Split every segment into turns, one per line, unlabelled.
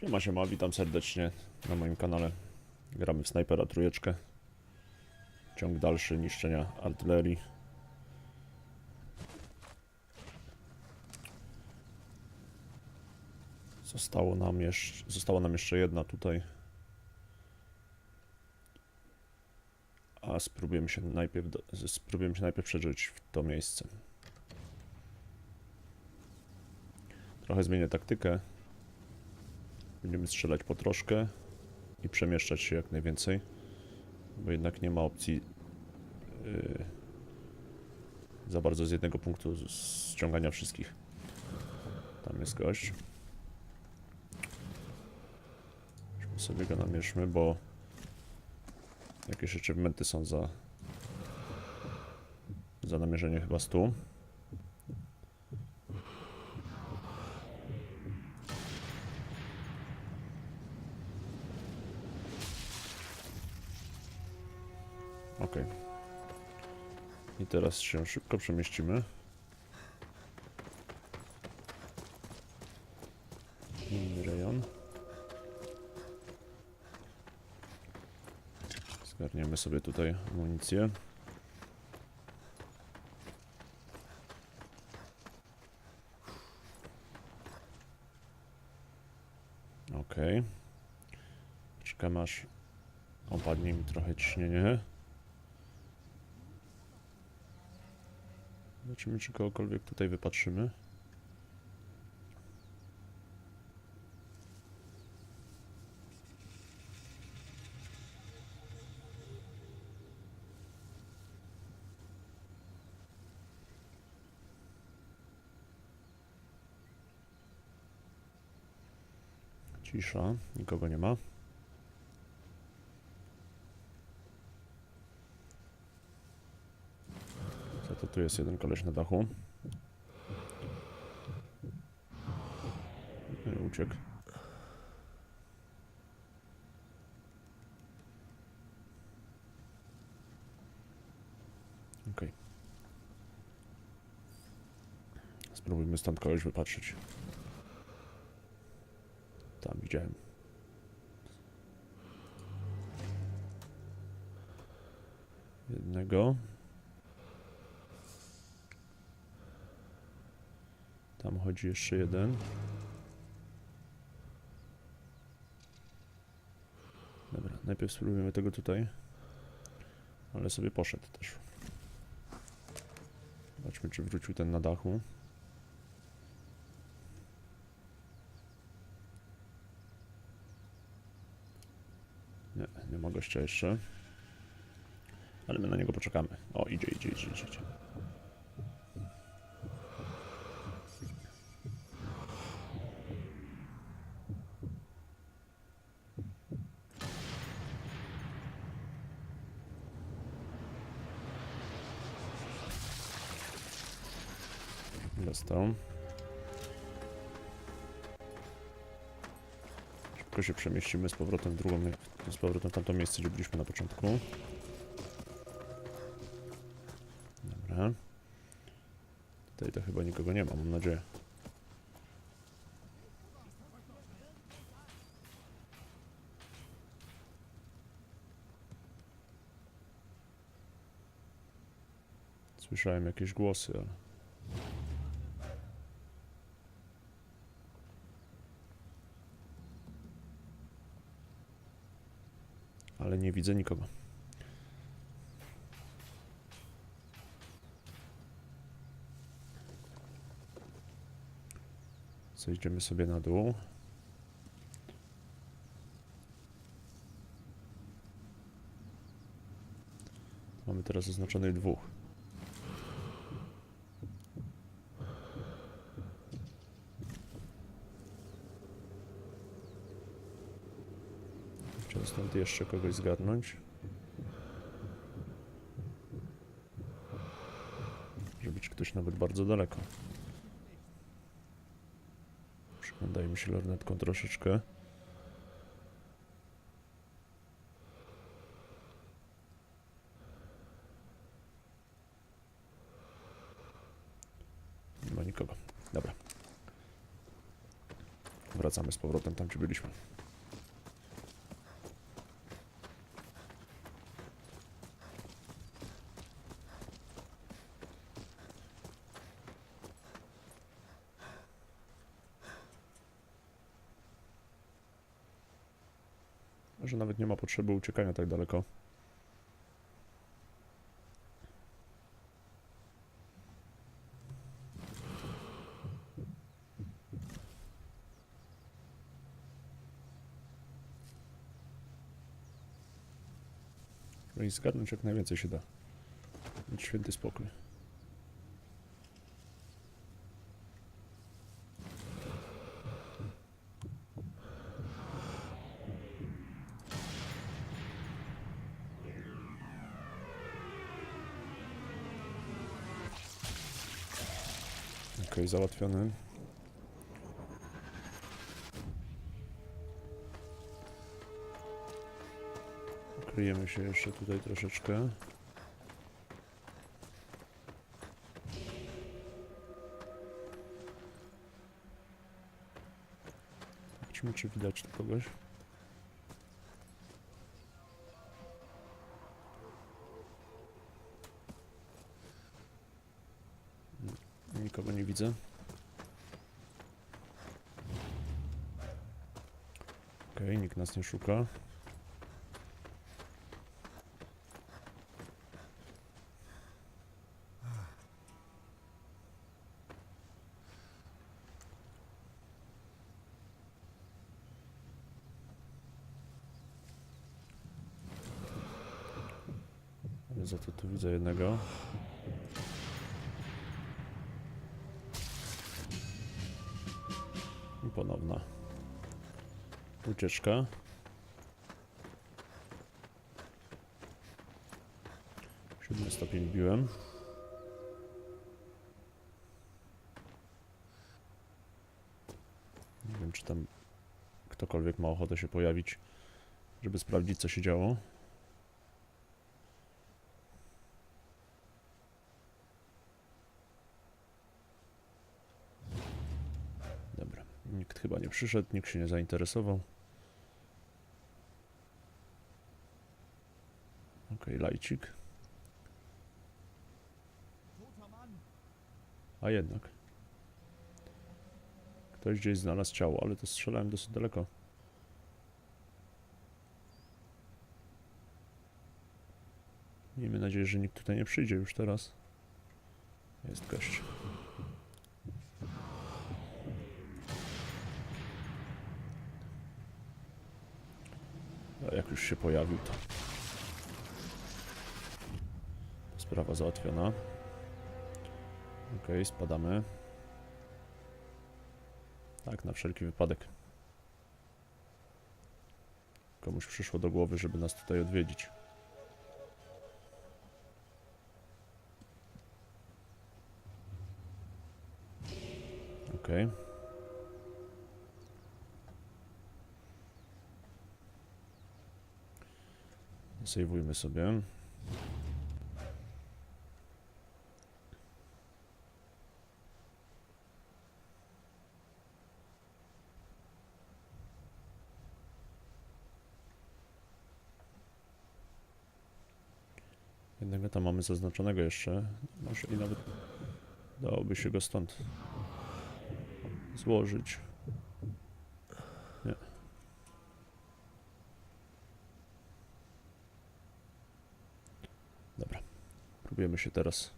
Siema, siema, witam serdecznie na moim kanale. Gramy w Snajpera trójeczkę. Ciąg dalszy niszczenia artylerii. Zostało nam jeszcze, została nam jeszcze jedna tutaj. A spróbujemy się najpierw, spróbujemy się najpierw przedrzeć w to miejsce. Trochę zmienię taktykę. Będziemy strzelać po troszkę i przemieszczać się jak najwięcej, bo jednak nie ma opcji yy, za bardzo z jednego punktu ściągania wszystkich. Tam jest gość. Sobie go namierzmy, bo jakieś achievementy są za za namierzenie chyba 100. teraz się szybko przemieścimy. Inny rejon. Zgarniemy sobie tutaj amunicję. Ok. Czekam aż opadnie mi trochę ciśnienie. Zobaczymy, czy kogokolwiek tutaj wypatrzymy. Cisza, nikogo nie ma. Tu jest jeden koleś na dachu. I Uciekł. Okej. Spróbujmy stąd kogoś wypatrzyć. Tam widziałem. Jednego. Tam chodzi jeszcze jeden. Dobra, najpierw spróbujemy tego tutaj. Ale sobie poszedł też. Zobaczmy, czy wrócił ten na dachu. Nie, nie ma gościa jeszcze. Ale my na niego poczekamy. O, idzie, idzie, idzie, idzie. Dostał. Szybko się przemieścimy z powrotem w drugą, z powrotem w tamto miejsce, gdzie byliśmy na początku. Dobra. Tutaj to chyba nikogo nie ma, mam nadzieję. Słyszałem jakieś głosy, ale... ale nie widzę nikogo. Zejdziemy sobie na dół. Mamy teraz zaznaczonych dwóch. Chciałem stąd jeszcze kogoś zgarnąć. Może być ktoś nawet bardzo daleko. Przyglądajmy się lornetką troszeczkę. Nie ma nikogo. Dobra. wracamy z powrotem tam, gdzie byliśmy. Że nie ma potrzeby uciekania tak daleko. I zgarnąć jak najwięcej się da. Mieć święty spokój. Okej, załatwiony. Kryjemy się jeszcze tutaj troszeczkę. Zobaczmy, czy widać kogoś. Nikogo nie widzę. Okej, nikt nas nie szuka. Ucieczka. Siódmy stopień biłem. Nie wiem, czy tam ktokolwiek ma ochotę się pojawić, żeby sprawdzić, co się działo. Dobra, nikt chyba nie przyszedł, nikt się nie zainteresował. Okej, lajcik. A jednak. Ktoś gdzieś znalazł ciało, ale to strzelałem dosyć daleko. Miejmy nadzieję, że nikt tutaj nie przyjdzie już teraz. Jest gość. A jak już się pojawił, to sprawa załatwiona. Okej, spadamy. Tak, na wszelki wypadek. Komuś przyszło do głowy, żeby nas tutaj odwiedzić. Okej. Sejwujmy sobie. Jednego tam mamy zaznaczonego jeszcze. Może i nawet dałoby się go stąd złożyć. Nie. Dobra. Próbujemy się teraz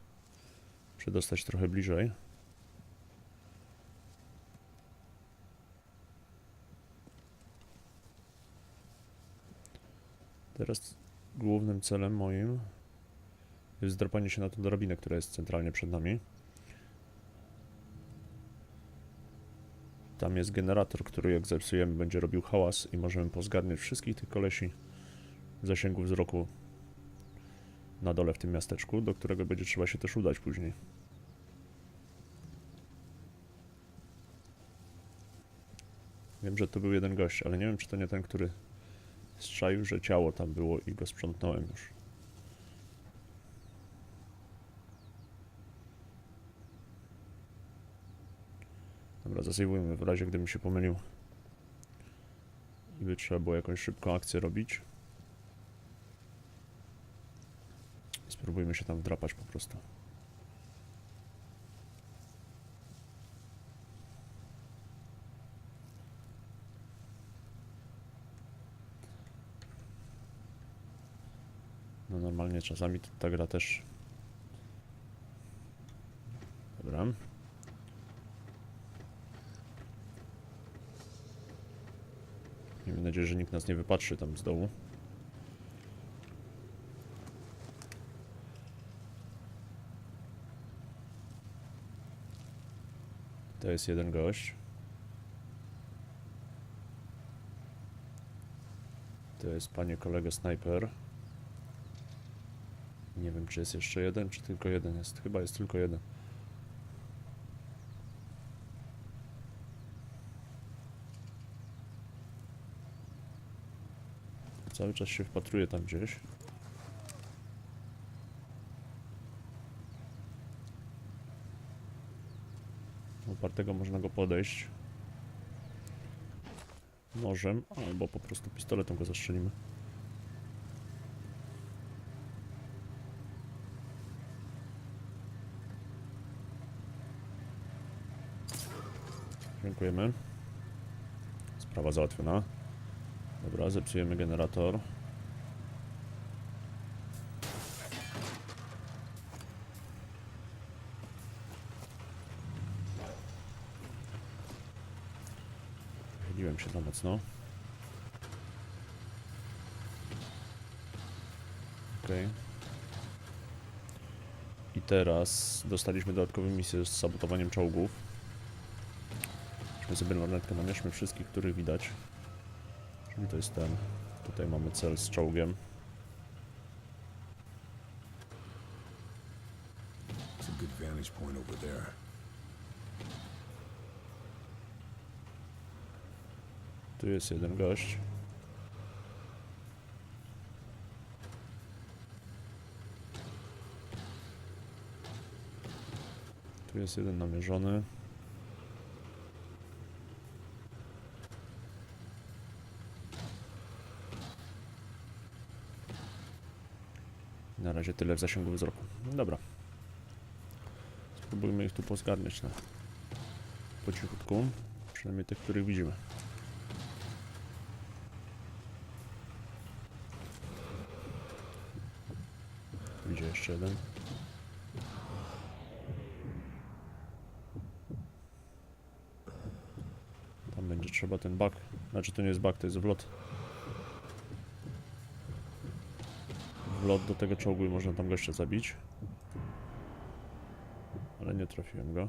przedostać trochę bliżej. Teraz głównym celem moim jest się na tą drabinę, która jest centralnie przed nami. Tam jest generator, który jak zepsujemy będzie robił hałas i możemy pozgarniać wszystkich tych kolesi w zasięgu wzroku na dole w tym miasteczku, do którego będzie trzeba się też udać później. Wiem, że to był jeden gość, ale nie wiem, czy to nie ten, który strzaił, że ciało tam było i go sprzątnąłem już. Dobra, w razie, gdybym się pomylił. I by trzeba było jakąś szybką akcję robić. Spróbujmy się tam wdrapać po prostu. No normalnie czasami ta gra też... Dobra. Miejmy nadzieję, że nikt nas nie wypatrzy tam z dołu. To jest jeden gość. To jest panie kolego snajper. Nie wiem, czy jest jeszcze jeden, czy tylko jeden jest. Chyba jest tylko jeden. Cały czas się wpatruje tam gdzieś. Upartego można go podejść. Nożem, albo po prostu pistoletem go zastrzelimy. Dziękujemy. Sprawa załatwiona. Dobra, zepsujemy generator. Chyliłem się za mocno. Okej. I teraz dostaliśmy dodatkową misję z sabotowaniem czołgów. Weźmy sobie lornetkę, namierzmy wszystkich, których widać. Czyli to jest ten. Tutaj mamy cel z czołgiem.
It's a good vantage point over there.
Tu jest jeden gość. Tu jest jeden namierzony. Razie tyle w zasięgu wzroku. Dobra. Spróbujmy ich tu pozgarniać na po cichutku. Przynajmniej tych, których widzimy. Idzie jeszcze jeden. Tam będzie trzeba ten bak. Znaczy to nie jest bak, to jest wlot. Wlot do tego czołgu i można tam gościa zabić. Ale nie trafiłem go.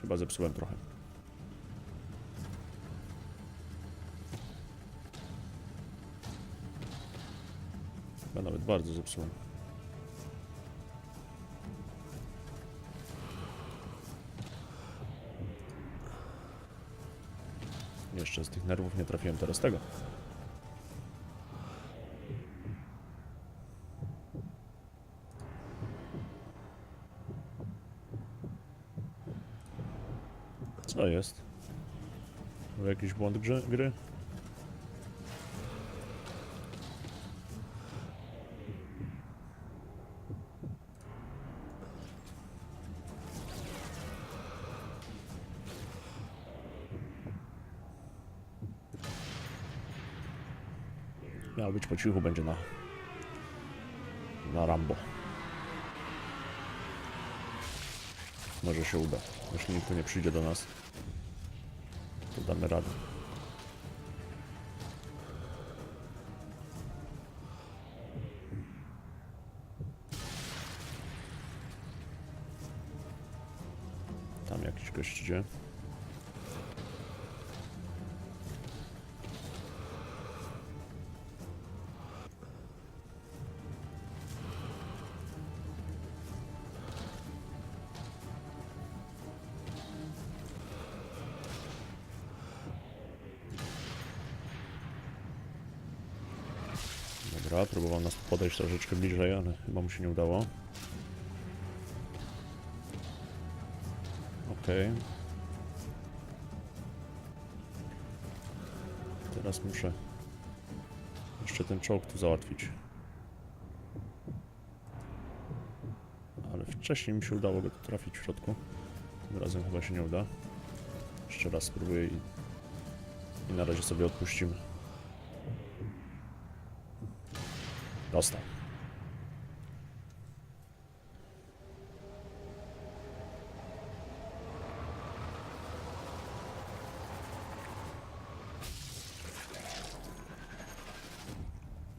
Chyba zepsułem trochę. Chyba nawet bardzo zepsułem. Jeszcze z tych nerwów nie trafiłem teraz tego. Co jest? Jakiś błąd gry? Miał być cichu, będzie na na Rambo. Może się uda. Jeśli nikt nie przyjdzie do nas, to damy radę. Dobra, próbował nas podejść troszeczkę bliżej, ale chyba mu się nie udało. Okej. Teraz muszę jeszcze ten czołg tu załatwić. Ale wcześniej mi się udało go trafić w środku. Tym razem chyba się nie uda. Jeszcze raz spróbuję i, i na razie sobie odpuścimy. Dostał.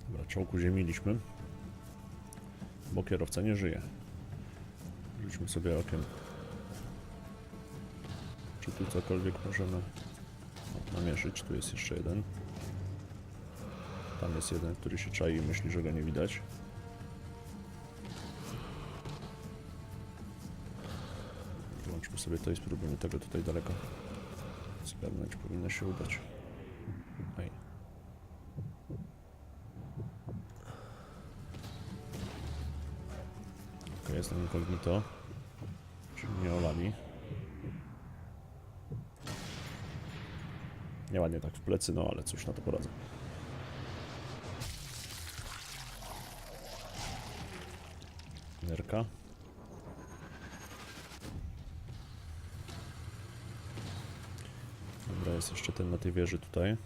Dobra, czołg uziemiliśmy. Bo kierowca nie żyje. Rzućmy sobie okiem. Czy tu cokolwiek możemy namierzyć? Tu jest jeszcze jeden. Tam jest jeden, który się czai i myśli, że go nie widać. Wyłączmy sobie to i spróbujmy tego tutaj daleko zgarnąć. Powinno się udać. Oj. Ok, jest tam incognito. Czyli nie olali. Nieładnie tak w plecy, no ale cóż na to poradzę. Nerka. Dobra, jest jeszcze ten na tej wieży tutaj.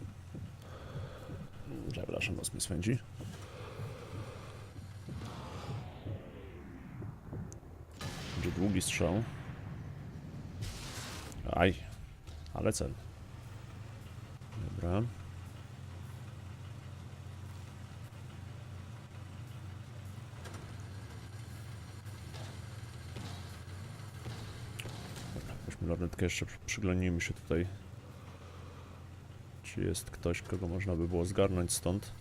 Przepraszam, nos mnie swędzi. Będzie długi strzał. Aj, ale cel. Dobra. Lornetkę jeszcze, przy- przyglądnijmy się tutaj. Czy jest ktoś, kogo można by było zgarnąć stąd?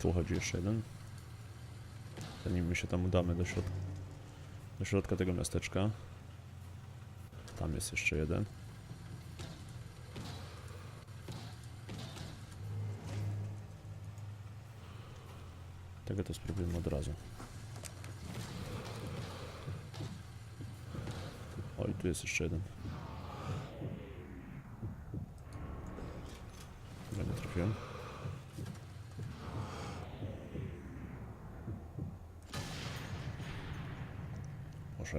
Tu chodzi jeszcze jeden. Zanim my się tam udamy do środka, do środka tego miasteczka. Tam jest jeszcze jeden. Tego to spróbujemy od razu. Oj, tu jest jeszcze jeden. Chyba nie trafiłem.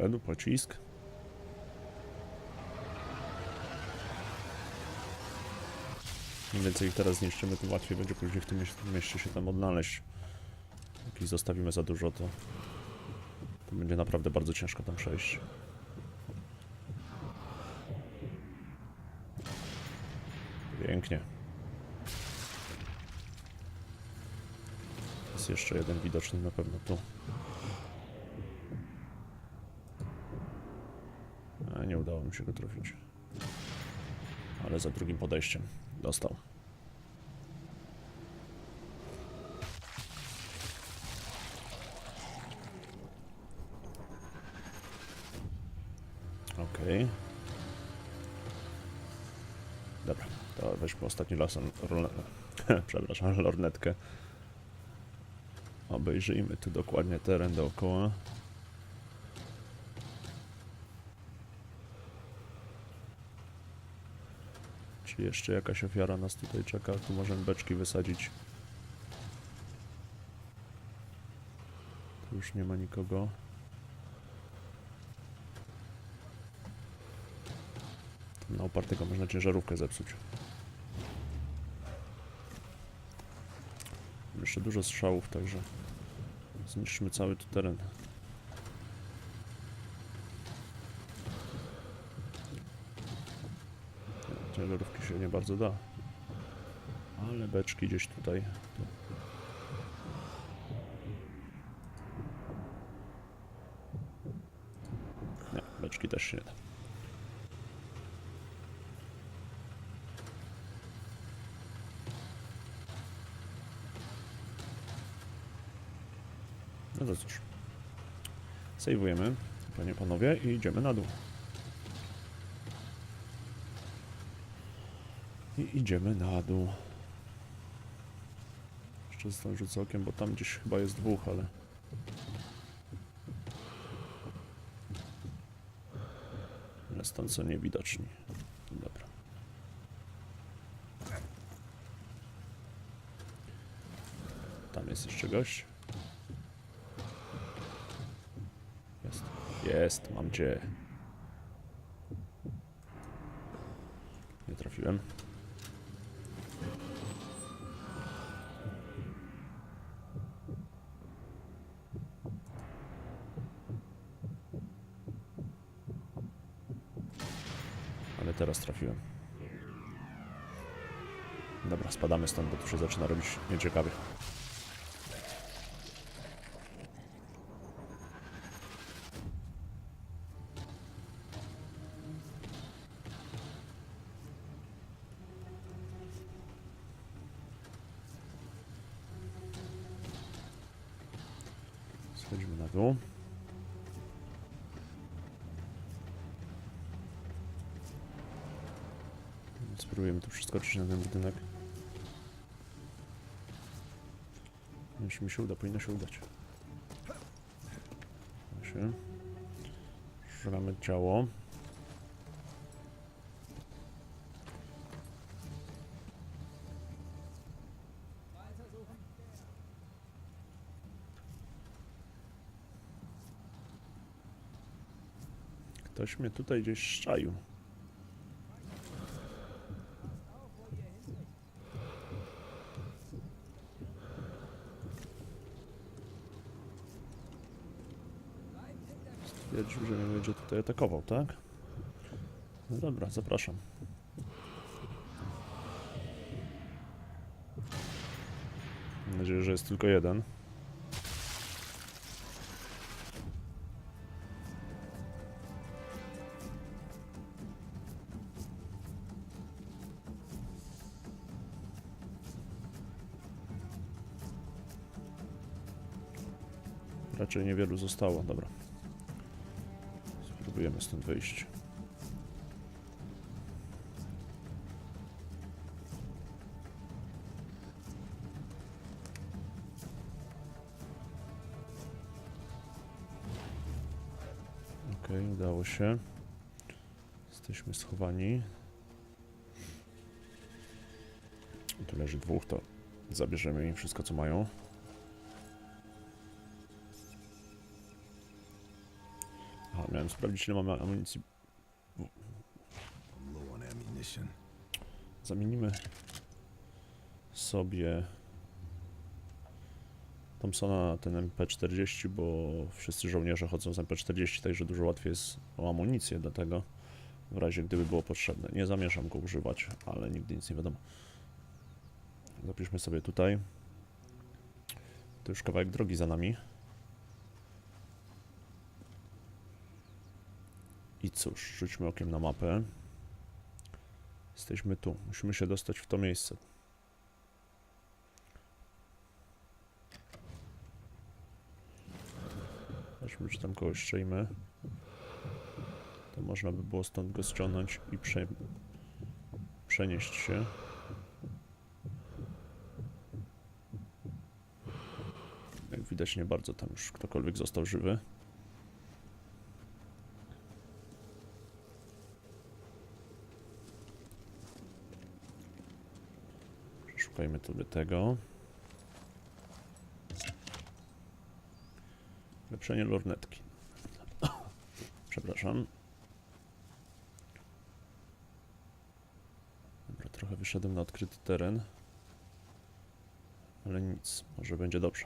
Poszedł pocisk. Im więcej ich teraz zniszczymy, tym łatwiej będzie później w tym mieście, się tam odnaleźć. Ich zostawimy za dużo, to, to będzie naprawdę bardzo ciężko tam przejść. Pięknie. Jest jeszcze jeden widoczny na pewno tu. A nie udało mi się go trafić. Ale za drugim podejściem dostał. Okej. Dobra, to weźmy ostatni las, przepraszam, lornetkę. Obejrzyjmy tu dokładnie teren dookoła. Czy jeszcze jakaś ofiara nas tutaj czeka? Tu możemy beczki wysadzić. Tu już nie ma nikogo. Na opartego można ciężarówkę zepsuć. Jeszcze dużo strzałów, także zniszczymy cały tu teren. Ciężarówki się nie bardzo da. Ale beczki gdzieś tutaj. Tu. Nie, beczki też się nie da. No to cóż. Sejwujemy, panie panowie, i idziemy na dół. I idziemy na dół. Jeszcze zostałem rzucę okiem, bo tam gdzieś chyba jest dwóch, ale... ale stąd są niewidoczni. Dobra. Tam jest jeszcze gość. Jest. Jest, mam cię. Nie trafiłem. Teraz trafiłem. Dobra, spadamy stąd, bo tu się zaczyna robić nieciekawie. Przeskoczyć na ten budynek. Jeśli mi się uda, powinno się udać. Szukamy ciało. Ktoś mnie tutaj gdzieś szczaił. Stwierdził, że mnie będzie tutaj atakował, tak? No dobra, zapraszam. Mam nadzieję, że jest tylko jeden. Raczej niewielu zostało, dobra. Spróbujemy stąd wyjść. Okej, udało się. Jesteśmy schowani. Tu leży dwóch, to zabierzemy im wszystko, co mają. Sprawdzić, ile mamy amunicji. Zamienimy sobie Thompsona na ten MP40, bo wszyscy żołnierze chodzą z MP40, także dużo łatwiej jest o amunicję do tego, w razie gdyby było potrzebne. Nie zamierzam go używać, ale nigdy nic nie wiadomo. Zapiszmy sobie tutaj. To już kawałek drogi za nami. I cóż, rzućmy okiem na mapę. Jesteśmy tu. Musimy się dostać w to miejsce. Zobaczmy, czy tam kogoś szczejmy. To można by było stąd go ściągnąć i prze... przenieść się. Jak widać, nie bardzo tam już ktokolwiek został żywy. Szukajmy sobie tego. Lepszenie lornetki. Przepraszam. Dobra, trochę wyszedłem na odkryty teren. Ale nic, może będzie dobrze.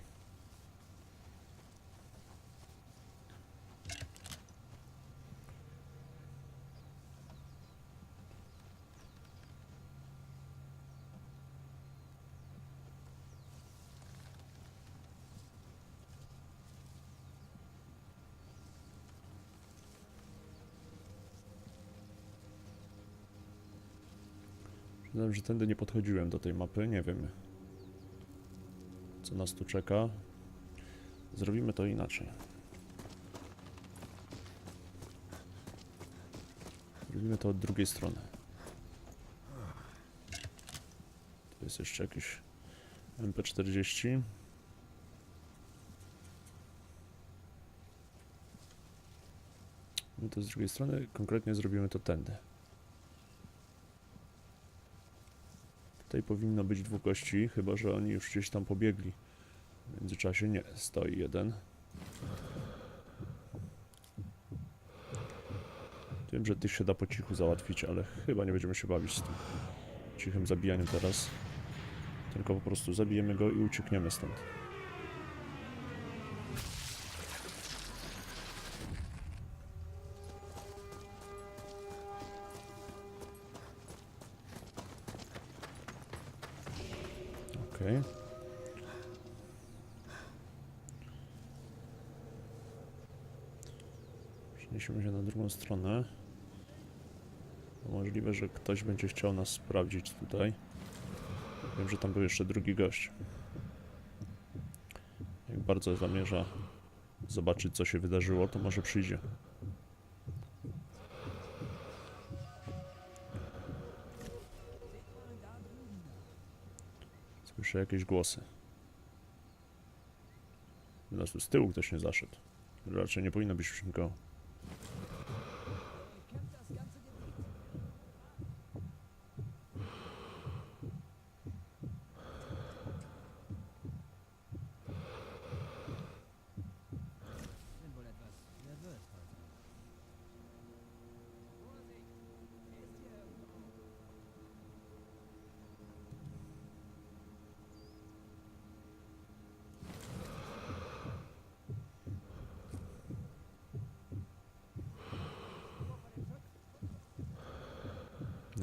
Przyznam, że tędy nie podchodziłem do tej mapy, nie wiem co nas tu czeka. Zrobimy to inaczej. Zrobimy to od drugiej strony. Tu jest jeszcze jakiś MP40. My to z drugiej strony, konkretnie zrobimy to tędy. Tutaj powinno być dwóch gości, chyba że oni już gdzieś tam pobiegli. W międzyczasie nie, stoi jeden. Wiem, że tych się da po cichu załatwić, ale chyba nie będziemy się bawić z tym cichym zabijaniem teraz. Tylko po prostu zabijemy go i uciekniemy stąd. Okej. Przeniesiemy się na drugą stronę. Możliwe, że ktoś będzie chciał nas sprawdzić tutaj. Wiem, że tam był jeszcze drugi gość. Jak bardzo zamierza zobaczyć, co się wydarzyło, to może przyjdzie. Słyszę jakieś głosy. Tu z tyłu ktoś nie zaszedł. Raczej nie powinno być nikogo.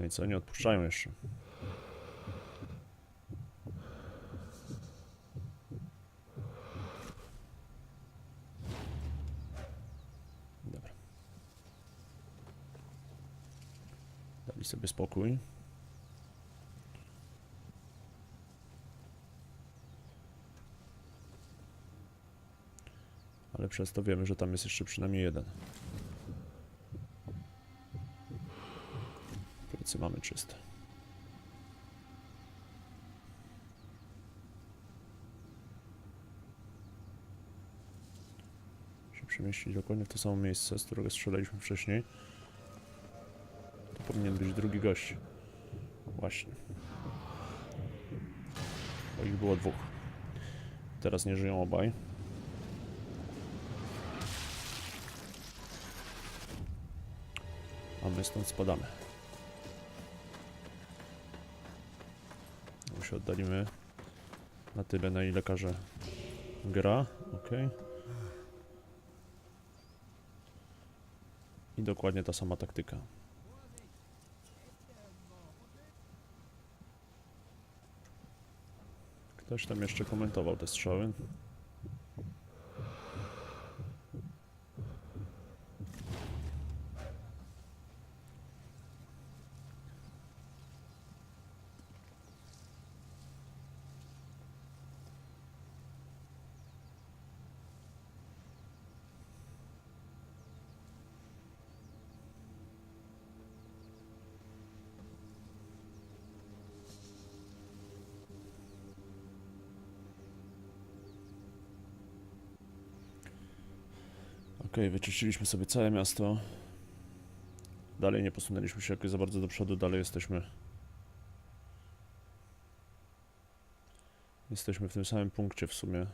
No i co, nie odpuszczają jeszcze. Dobra. Dali sobie spokój. Ale przez to wiemy, że tam jest jeszcze przynajmniej jeden. Plecy mamy czyste. Się przemieścić dokładnie w to samo miejsce, z którego strzelaliśmy wcześniej. To powinien być drugi gość. Właśnie. Bo ich było dwóch. Teraz nie żyją obaj. A my stąd spadamy. Się oddalimy na tyle, na ile każe gra. Ok. I dokładnie ta sama taktyka. Ktoś tam jeszcze komentował te strzały. Okej, wyczyściliśmy sobie całe miasto. Dalej nie posunęliśmy się jakoś za bardzo do przodu, dalej jesteśmy. Jesteśmy w tym samym punkcie w sumie,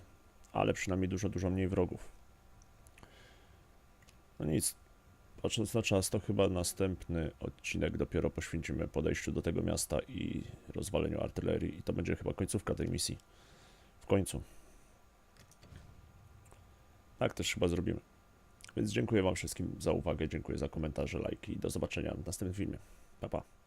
ale przynajmniej dużo, dużo mniej wrogów. No nic, patrząc na czas, to chyba następny odcinek dopiero poświęcimy podejściu do tego miasta i rozwaleniu artylerii i to będzie chyba końcówka tej misji. W końcu. Tak też chyba zrobimy. Więc dziękuję Wam wszystkim za uwagę, dziękuję za komentarze, lajki i do zobaczenia w następnym filmie. Pa, pa.